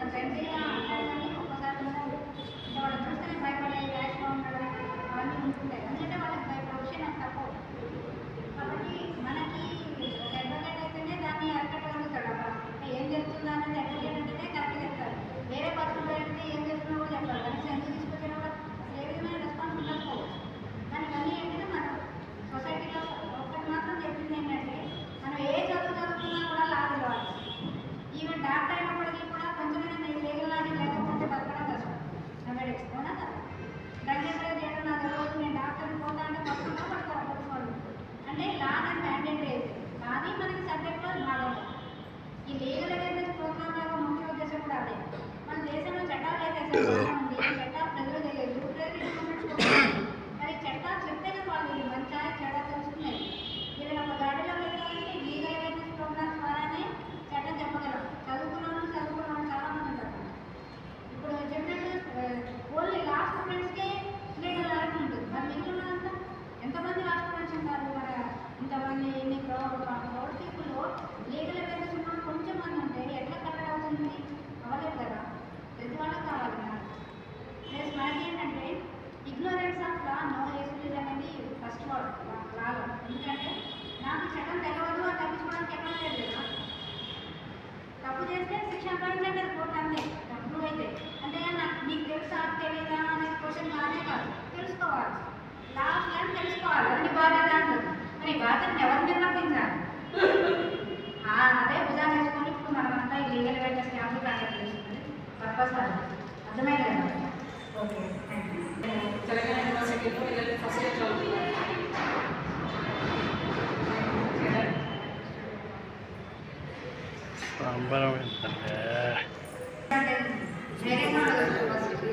Thank you. uh, తెలుసుకోవాలి. అది బాధ్యత మరి బాధ్యతను ఎవరు నిర్వర్తించాలి? ఆ, అదే భుజాన్ని వేసుకొని ఇప్పుడు మనమంతా ఈ లీగల్ అవేర్నెస్ క్యాంపులు కండక్ట్ చేస్తుంది పర్పస్ అర్థమైంది కదా? ఓకే. థ్యాంక్ యూ తెలంగాణ యూనివర్సిటీలో పిల్లలు ఫస్ట్ ఇయర్ చదువుతున్నారు. సంబరం ఏంటంటే?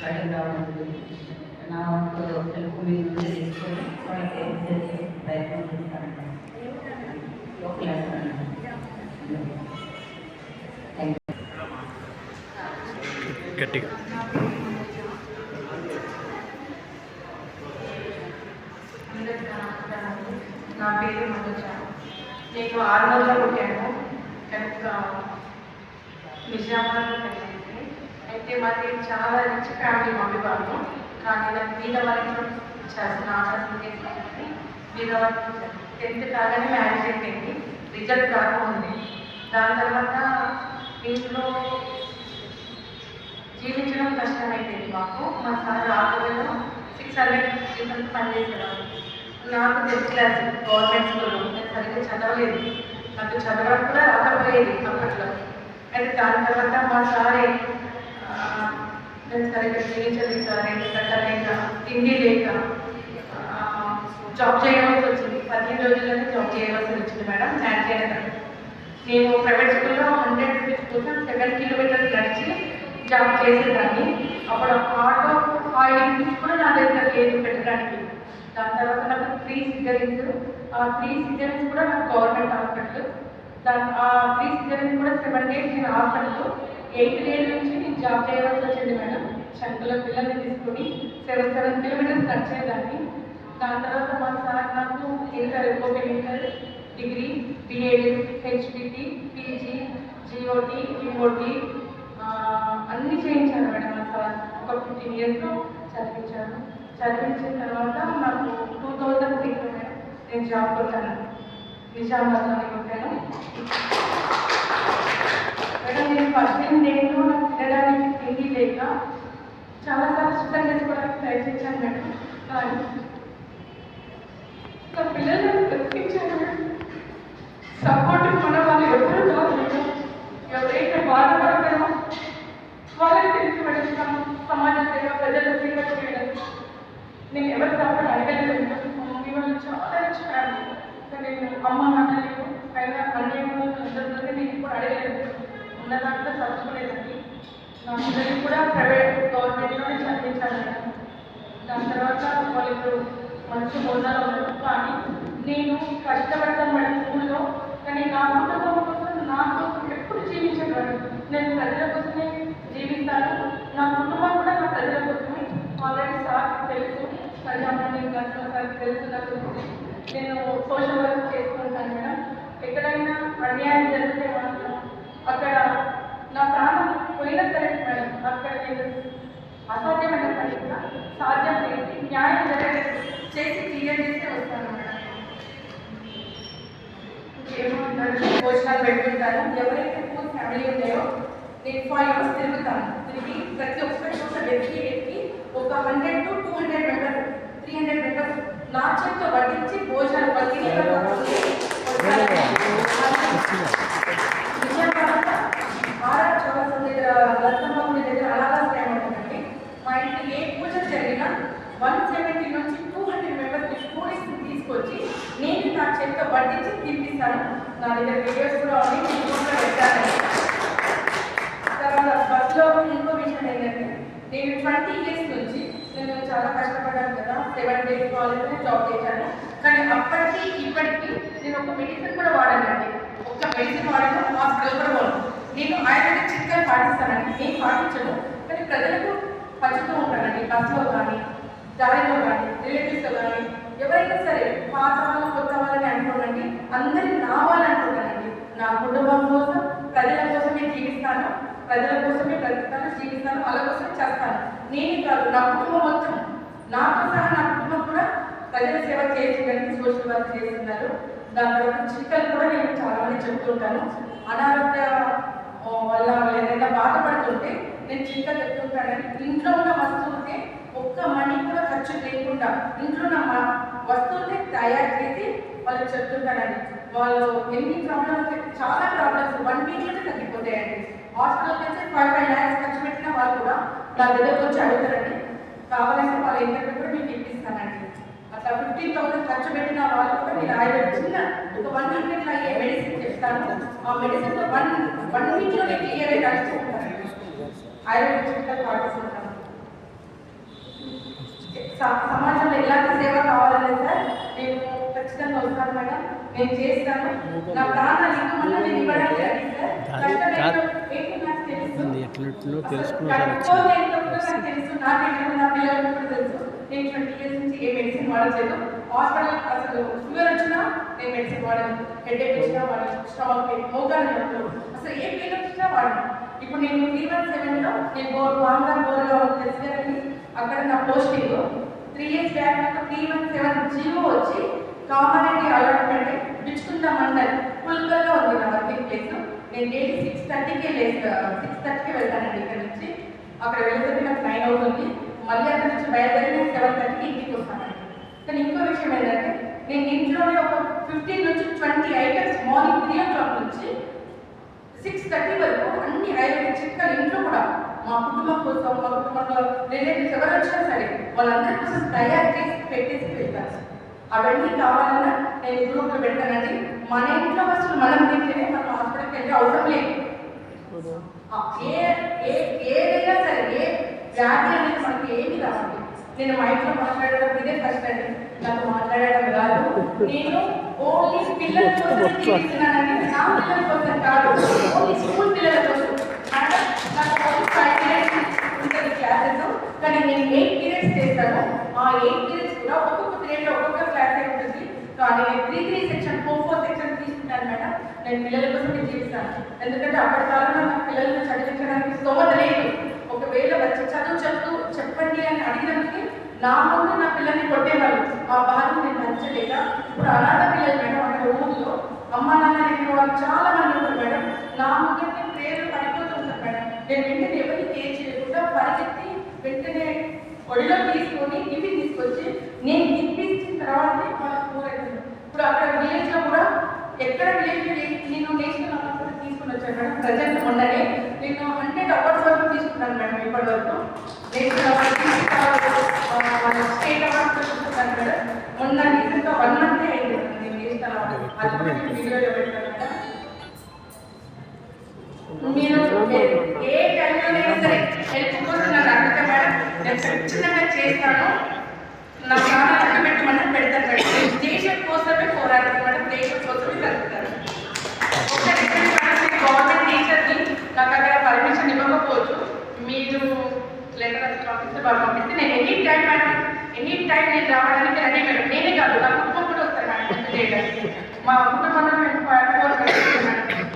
అడిగి రావడం జరిగింది. నా వంతు తెలుగు మీ నుండి తీసుకొని వాళ్ళకి హెల్ప్ చేసే ప్రయత్నం చేస్తాను లోకల్ థ్యాంక్ యూ గట్టిగా అందరికీ నమస్కారం నా పేరు మనోజ నేను ఆరుమూలలో పుట్టాను కనుక నిజామాబాద్లో పెళ్ళింది అయితే మాది చాలా రిచ్ ఫ్యామిలీ మమ్మీ వాళ్ళు. కానీ నాకు మీద వరకు చేసిన ఆకాశం చేసుకుంటుంది మీద వరకు టెన్త్ కాగానే మ్యారేజ్ అయిపోయింది. రిజల్ట్ రాకముంది. దాని తర్వాత ఇంట్లో జీవించడం కష్టమైపోయింది మాకు. మా సార్ ఆటోలో సిక్స్ హండ్రెడ్ పీపుల్స్ పనిచేసేవారు నాకు టెన్త్ క్లాస్ గవర్నమెంట్ స్కూల్లో నేను సరిగ్గా చదవలేదు. నాకు చదవడం కూడా రాకపోయేది అప్పట్లో. అయితే దాని తర్వాత మా సారే నేను సరిగ్గా జీవించలేక రెండు కట్టలేక తిండి లేక జాబ్ చేయవలసి వచ్చింది. పదిహేను రోజుల్లోనే జాబ్ చేయవలసి వచ్చింది మేడం మ్యారేజ్ అయిన నేను ప్రైవేట్ స్కూల్లో హండ్రెడ్ రూపీస్ కోసం సెవెన్ కిలోమీటర్స్ నడిచి జాబ్ చేసేదాన్ని. అప్పుడు ఆటో ఫైవ్ రూపీస్ కూడా నా దగ్గర లేదు పెట్టడానికి. దాని తర్వాత నాకు త్రీ సిజరీన్స్ ఆ త్రీ సిజరీన్స్ కూడా నాకు గవర్నమెంట్ హాస్పిటల్ దాని ఆ త్రీ సిజరీన్స్ కూడా సెవెన్ డేస్ నేను హాస్పిటల్ ఎయిత్ డే నుంచి జాబ్ చేయవలసి వచ్చింది మేడం? శంకుల పిల్లల్ని తీసుకొని సెవెన్ సెవెన్ కిలోమీటర్స్ నడిచేదాన్ని దాని తర్వాత మా సార్ నాకు inter open inter degree BEd HDT PG GOT VOT అన్నీ చేయించాను మేడం మా సార్. ఒక ఫిఫ్టీన్ ఇయర్స్ చదివించాను. చదివించిన తర్వాత నాకు టూ థౌజండ్ త్రీలో నేను జాబ్ కొట్టాను. నిజామాబాద్లోనే కొట్టాను. అక్కడ నేను ఫస్ట్ టైం దేంట్లో నాకు తినడానికి తిండి లేక చాలాసార్లు శుద్ధం చేసుకోవడానికి ప్రయత్నించాను మేడం. కానీ నా పిల్లలను బ్రతికించాను మేడం. సపోర్ట్ మన వాళ్ళు ఎవరు కాదు మేడం. ఎవరైతే బాధపడతారో వాళ్ళని తెలిసి మేడం సమాజ సేవ ప్రజల సేవ చేయడం. నేను ఎవరు సపోర్ట్ అడగలేదు మేడం. మా మమ్మీ వాళ్ళు చాలా రిచ్ నేను అమ్మ నాన్న లేవు. అయినా అన్నయ్య వాళ్ళు అందరితో నేను ఇప్పుడు అడగలేదు. ఉన్న దాంట్లో చదువుకోలేదండి. నా పిల్లల్ని కూడా ప్రైవేట్ గవర్నమెంట్లోనే చదివించాను మేడం దాని తర్వాత వాళ్ళు మంచి హోదాలో ఉన్నారు. కానీ నేను కష్టపడతాను మేడం స్కూల్లో. కానీ నా కుటుంబం కోసం నా కోసం ఎప్పుడు జీవించగలను నేను ప్రజల కోసమే జీవిస్తాను. నా కుటుంబం కూడా నా ప్రజల కోసమే. ఆల్రెడీ సార్ తెలుసు. ప్రజాప్రతినిధి గారు సార్ తెలుసు నాకు. నేను సోషల్ వర్క్ చేసుకుంటాను మేడం. ఎక్కడైనా అన్యాయం జరిగితే మాత్రం అక్కడ ప్రాణం పోయినా సరే మేడం అక్కడ నేను అసాధ్యమైన పని కూడా సాధ్యం చేసి న్యాయం జరిగే చేసి క్లియర్ చేసి వస్తాను మేడం ఏమంటారు భోజనాలు పెట్టుకుంటాను ఎవరైతే పూర్ ఫ్యామిలీ ఉన్నాయో నేను ఫైవ్ అవర్స్ తిరుగుతాను తిరిగి ప్రతి ఒక్క చోట వెతికి వెతికి ఒక hundred to two hundred members three hundred members నా చేతితో వడ్డించి భోజనాలు పట్టిన విజయవాడ ఆర్ఆర్ చౌరస్తా దగ్గర లలితమ్మ గుడి దగ్గర అలాగా టైం ఉంటుందండి మా ఇంటికి ఏ పూజ జరిగినా వన్ సెవెంటీ నుంచి టూ హండ్రెడ్ మెంబర్స్ స్టూడెంట్స్ని తీసుకొచ్చి నేను పట్టించి తినిపిస్తాను నా దగ్గర వీడియోస్ కూడా ఉన్నాయి పెట్టాను తర్వాత బస్సులో ఇంకో విషయం ఏంటంటే నేను ట్వంటీ ఇయర్స్ నుంచి నేను చాలా కష్టపడ్డాను కదా సెవెన్ డేస్ కాలేజ్లో జాబ్ చేశాను. కానీ అప్పటికి ఇప్పటికి నేను ఒక మెడిసిన్ కూడా వాడానండి. ఒక్క మెడిసిన్ వాడాను హాస్పిటల్ కూడా పోను. నేను ఆయుర్వేదిక్ చిట్కాలు పాటిస్తానండి నేను పాటించను. కానీ ప్రజలకు పంచుతూ ఉంటానండి బస్సులో కానీ దారిలో కానీ రిలేటివ్స్లో కానీ ఎవరైనా సరే పాత వాళ్ళు కొత్త వాళ్ళని అనుకోనండి అందరినీ రావాలనుకుంటానండి నా కుటుంబం కోసం ప్రజల కోసమే జీవిస్తాను ప్రజల కోసమే బ్రతుకుతాను జీవిస్తాను వాళ్ళ కోసమే చేస్తాను నేను కాదు నా కుటుంబం మొత్తం నాతో సహా నా కుటుంబం కూడా ప్రజల సేవ చేయడానికి సోషల్ వర్క్ చేస్తున్నారు. దాని తర్వాత చిక్కలు కూడా నేను చాలా మంది చెప్తుంటాను. అనారోగ్య వల్ల ఏదైనా బాధపడుతుంటే నేను చిక్కలు చెప్తుంటానని ఇంట్లో ఉన్న వస్తువులకే ఒక్క మనీ కూడా ఖర్చు లేకుండా ఇంట్లో ఉన్న మ- తయారు చేసి వాళ్ళకి చెప్తుంటానండి వాళ్ళు ఎన్ని ప్రాబ్లమ్స్ చాలా ప్రాబ్లమ్స్ వన్ వీక్లోనే తగ్గిపోతాయండి. హాస్పిటల్కి వచ్చి ఫైవ్ ఫైవ్ ల్యాక్స్ ఖర్చు పెట్టిన వాళ్ళు కూడా నా దగ్గరకు వచ్చి అడుగుతారండి. కావాలంటే వాళ్ళ ఇంటర్వ్యూ కూడా మీకు ఇప్పిస్తానండి. అట్లా ఫిఫ్టీన్ థౌసండ్ ఖర్చు పెట్టిన వాళ్ళు కూడా నేను ఆయన చిన్న ఒక వన్ వీక్ అయ్యే మెడిసిన్ చెప్తాను. ఆ మెడిసిన్ వన్ వన్ వీక్లో నేను క్లియర్ అయ్యి నడుచుకుంటాను ఆయుర్వేద చికిత్సలు స- సమాజంలో ఎలాంటి సేవ కావాలనే ఖచ్చితంగా వస్తాను మేడం. నేను చేస్తాను. నా ప్రాణాలు ఇంకా మళ్ళీ నేను ఇవ్వడానికి రెడీ సార్. తెలుసు. నా పిల్లలకు కూడా తెలుసు. నేను ట్వంటీ ఇయర్స్ నుంచి ఏ మెడిసిన్ వాడలేదు హాస్పిటల్ అసలు ఫీవర్ వచ్చినా నేను మెడిసిన్ వాడను. హెడేక్ వచ్చినా వాడను. స్టమక్ పెయిన్ మోకాలు నొప్పులు. అసలు ఏ పెయిన్ వచ్చినా వాడను. ఇప్పుడు నేను త్రీ వన్ సెవెన్లో నేను బోర్ బాగా బోర్గా తెలుసు కదండి. అక్కడ నా పోస్టింగ్ త్రీ ఇయర్స్ బ్యాక్ నాకు త్రీ వన్ సెవెన్ జీవో వచ్చి కామారెడ్డి అలాట్మెంట్ బిచ్చుకుంట మండల్ పుల్కల్లో ఉంది నా వర్కింగ్ ప్లేస్ నేను డైలీ సిక్స్ థర్టీకే లేదు సిక్స్ థర్టీకి వెళ్తానండి ఇక్కడ నుంచి. అక్కడ వెళ్ళేసరికి నాకు నైన్ అవుతుంది. మళ్ళీ అక్కడ నుంచి బయలుదేరి నేను సెవెన్ థర్టీకి ఇంటికి వస్తానండి. కానీ ఇంకో విషయం ఏంటంటే నేను ఇంట్లోనే ఒక ఫిఫ్టీన్ నుంచి twenty items morning three o'clock నుంచి సిక్స్ థర్టీ వరకు అన్ని ఆయుర్వేద చిక్కలు ఇంట్లో కూడా మా కుటుంబం కోసం మా కుటుంబంలో రిలేటివ్స్ ఎవరు వచ్చినా సరే వాళ్ళందరి కోసం తయారు చేసి పెట్టేసి వెళ్తాను అవన్నీ కావాలన్నా నేను గ్రూప్లో పెడతానండి మన ఇంట్లో వస్తువులు మనం తింటేనే మనం హాస్పిటల్కి వెళ్ళే అవసరం లేదు. ఏ ఏ ఏదైనా సరే ఏ వ్యాధి అనేది మనకి ఏమి రావాలి నేను మా ఇంట్లో మాట్లాడడం ఇదే ఫస్ట్ అండి. నాకు మాట్లాడడం కాదు నేను ఓన్లీ పిల్లల కోసం జీవిస్తున్నానండి నా పిల్లల కోసం కాదు ఓన్లీ స్కూల్ పిల్లల కోసం. మేడం నాకు ఫైవ్ పీరియడ్స్ ఉంటుంది క్లాసెస్. కానీ నేను ఎయిట్ పీరియడ్స్ చేస్తాను. ఆ ఎయిట్ పీరియడ్స్ కూడా ఒక్కొక్క పీరియడ్లో ఒక్కొక్క క్లాసే ఉంటుంది కానీ నేను three three section four four section తీసుకుంటాను మేడం నేను పిల్లల కోసమే జీవిస్తాను. ఎందుకంటే అప్పటి కాలంలో నాకు పిల్లల్ని చదివించడానికి స్తోమత లేదు. ఒకవేళ వచ్చి చదువు చెప్తూ చెప్పండి అని అడిగినందుకే నా ముందు నా పిల్లల్ని కొట్టేవాళ్ళు. ఆ బాధ నేను నచ్చలేక ఇప్పుడు అనాథ పిల్లలు మేడం అక్కడ ఊళ్ళో అమ్మ నాన్న లేని వాళ్ళు చాలా మంది ఉన్నారు మేడం. నా ముందు పేరు పడిపోతూ ఉంటారు మేడం నేను వెంటనే ఎవరికి కేర్ చేయకుండా పరిగెత్తి వెంటనే ఒడిలో తీసుకొని ఇవి తీసుకొచ్చి నేను తిప్పించిన తర్వాతనే వాళ్ళకి కూర అవుతుంది ఇప్పుడు అక్కడ విలేజ్లో కూడా ఎక్కడ విలేజ్ నేను నేషనల్ అవార్డు కూడా తీసుకుని వచ్చాను మేడం ప్రజెంట్ మొన్ననే నేను హండ్రెడ్ అవార్డ్స్ వరకు తీసుకున్నాను మేడం మా కుటుంబంలో మేము ఫోర్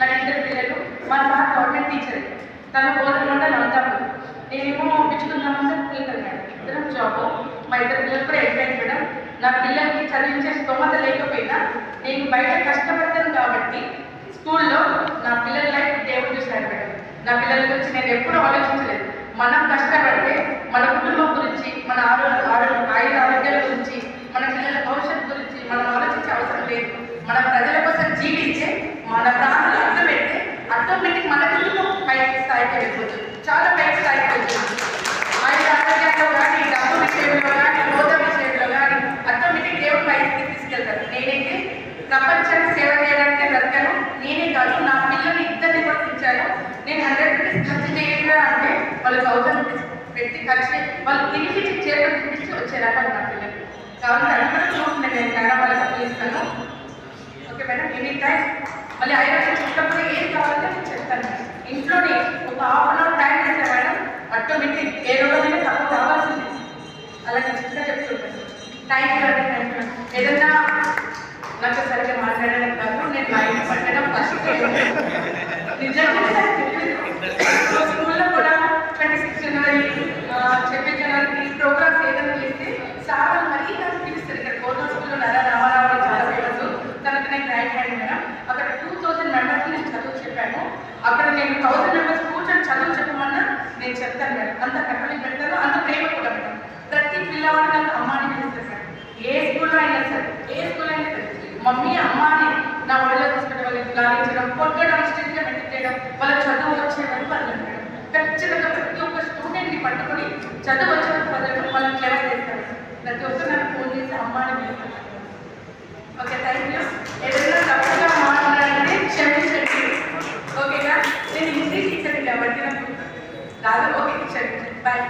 నా ఇద్దరు పిల్లలు మా సార్ గవర్నమెంట్ టీచర్ తన బోధన నవ్వుతాము నేనేమో పిచ్చుకుందామంటే పిల్లలు ఇద్దరం జాబ్ మా ఇద్దరు పిల్లలు కూడా ఎంపీ మేడం. నా పిల్లలకి చదివించే స్తోమత లేకపోయినా నేను బయట కష్టపడతాను కాబట్టి స్కూల్లో నా పిల్లల లైఫ్ దేవుడు చూశాను మేడం. నా పిల్లల గురించి నేను ఎప్పుడూ ఆలోచించలేదు. మనం కష్టపడితే మన కుటుంబం గురించి మన ఆరోగ్య ఆరోగ్య ఆయుర ఆరోగ్యాల గురించి మన పిల్లల భవిష్యత్తు గురించి మనం ఆలోచించే అవసరం లేదు. మన ప్రజల కోసం జీవించే మన ప్రాణాలు అర్థం పెడితే ఆటోమేటిక్ మన కుటుంబం పైకి స్థాయికి వెళ్ళిపోతుంది. చాలా పైకి స్థాయికి వెళ్తుంది ఆయన ఆరోగ్యాల్లో కానీ డబ్బు విషయంలో కానీ హోదా విషయంలో కానీ ఆటోమేటిక్ దేవుడు పైకి తీసుకెళ్తారు నేనైతే ప్రపంచానికి సేవ చేయడానికి బ్రతకను నేనే కాదు నా పిల్లల్ని ఇద్దరిని కూడా తెచ్చాను నేను హండ్రెడ్ రూపీస్ ఖర్చు చేయగా అంటే వాళ్ళు థౌసండ్ రూపీస్ పెట్టి ఖర్చు వాళ్ళు తిరిగి చేపట్టించి వచ్చే రకం నా పిల్లలు. కాబట్టి అందరూ చూడండి నేను కన్నడ వాళ్ళకి ఇస్తాను ఓకే టైం మళ్ళీ ఐరన్ చెప్పినప్పుడు ఏం కావాలంటే నేను చెప్తాను. ఇంట్లోనే ఒక హాఫ్ అన్ అవర్ టైం ఇస్తే మేడం ఆటోమేటిక్ ఏ రోజైనా తప్పు కావాల్సింది. అలా నేను చిన్న చెప్తుంటాను థ్యాంక్ యూ అండి థ్యాంక్ యూ ఏదన్నా నాకు సరిగ్గా మాట్లాడడం కాదు నేను బయట పట్టడం ఫస్ట్ నిజంగా నాకు తెలియదు స్కూల్లో కూడా ట్వంటీ సిక్స్ జనవరి చెప్పే జనవరికి ప్రోగ్రామ్స్ ఏదైనా చేస్తే సార్ మరీ నాకు పిలుస్తారు ఇక్కడ గవర్నమెంట్ స్కూల్లో నర రామారావు చాలా ఫేమస్ తనకు నేను రైట్ హ్యాండ్ మేడం అక్కడ టూ థౌసండ్ మెంబర్స్ నేను చదువు చెప్పాను అక్కడ నేను థౌసండ్ మెంబర్స్ కూర్చొని చదువు చెప్పమన్నా నేను చెప్తాను మేడం అంత కట్టలు పెడతాను అంత ప్రేమ కూడా మేడం ప్రతి పిల్లవాడు నాకు అమ్మాని పిలుస్తారు మేడం ఏ స్కూల్లో అయినా సరే ఏ స్కూల్ అయినా సరే మమ్మీ అమ్మాని నా ఒడిలో తీసుకుని వాళ్ళకి లాగించడం కొట్టడం స్టేజ్గా పెట్టేయడం వాళ్ళ చదువు వచ్చే వరకు వదలండి ఖచ్చితంగా ప్రతి ఒక్క స్టూడెంట్ని పట్టుకొని చదువు వచ్చిన వరకు వదలడం వాళ్ళని చేస్తారు ప్రతి ఒక్కరు నాకు ఫోన్ చేసి అమ్మాని ఓకే థ్యాంక్ యూ ఏదైనా తప్పుగా మాట్లాడాలంటే క్షమించండి. ఓకేనా నేను హిందీ టీచర్ని కాబట్టి నాకు రాదు. ఓకే క్షమించండి. బాయ్